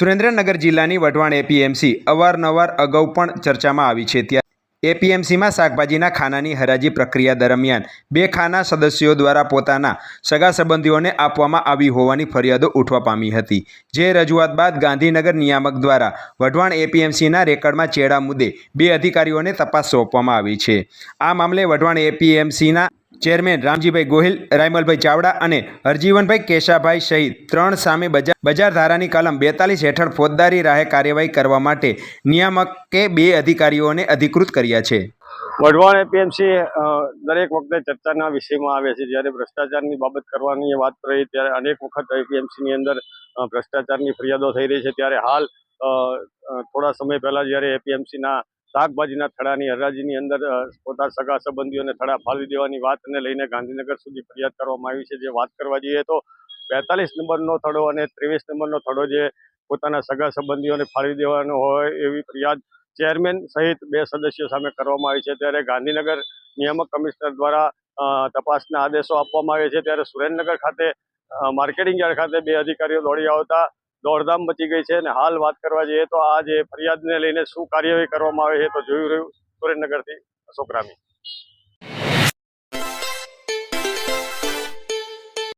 સુરેન્દ્રનગર જિલ્લાની વઢવાણ એપીએમસી અવારનવાર અગાઉ પણ ચર્ચામાં આવી છે. ત્યાં એપીએમસીમાં શાકભાજીના ખાનાની હરાજી પ્રક્રિયા દરમિયાન બે ખાના સદસ્યો દ્વારા પોતાના સગા સંબંધીઓને આપવામાં આવી હોવાની ફરિયાદો ઉઠવા પામી હતી. જે રજૂઆત બાદ ગાંધીનગર નિયામક દ્વારા વઢવાણ એપીએમસીના રેકર્ડમાં ચેડા મુદ્દે બે અધિકારીઓને તપાસ સોંપવામાં આવી છે. આ મામલે વઢવાણ એપીએમસીના ચેરમેન રામજીભાઈ ગોહિલ, રાયમલભાઈ ચાવડા અને હરજીવનભાઈ કેશાભાઈ સહિત ત્રણ સામે બજાર બજાર ધારાની કલમ બેતાલીસ હેઠળ ફોજદારી રાહે કાર્યવાહી કરવા માટે નિયામકે બે અધિકારીઓને અધિકૃત કર્યા છે. વઢવાણ એપીએમસી દરેક વખતે ચર્ચાના વિષયમાં આવે છે. જ્યારે ભ્રષ્ટાચારની બાબત કરવાની વાત રહી, ત્યારે અનેક વખત એપીએમસીની અંદર ભ્રષ્ટાચારની ફરિયાદો થઈ રહી છે. ત્યારે હાલ થોડા સમય પહેલાં જ્યારે એપીએમસીના શાકભાજીના થડાની હરાજીની અંદર પોતાના સગા સંબંધીઓને થડા ફાળવી દેવાની વાતને લઈને ગાંધીનગર સુધી ફરિયાદ કરવામાં આવી છે. જે વાત કરવા જઈએ તો બેતાલીસ નંબરનો થડો અને ત્રેવીસ નંબરનો થડો જે પોતાના સગા સંબંધીઓને ફાળવી દેવાનો હોય એવી ફરિયાદ ચેરમેન સહિત બે સદસ્યો સામે કરવામાં આવી છે. ત્યારે ગાંધીનગર નિયામક કમિશનર દ્વારા તપાસના આદેશો આપવામાં આવે છે. ત્યારે સુરેન્દ્રનગર ખાતે માર્કેટિંગ યાર્ડ ખાતે બે અધિકારીઓ દોડી આવતા દોડધામ મચી ગઈ છે અને હાલ વાત કરવા જઈએ તો આ જે ફરિયાદને લઈને શું કાર્યવાહી કરવામાં આવે છે તો જોયું રહ્યું સુરેન્દ્રનગરથી અશોક રામી.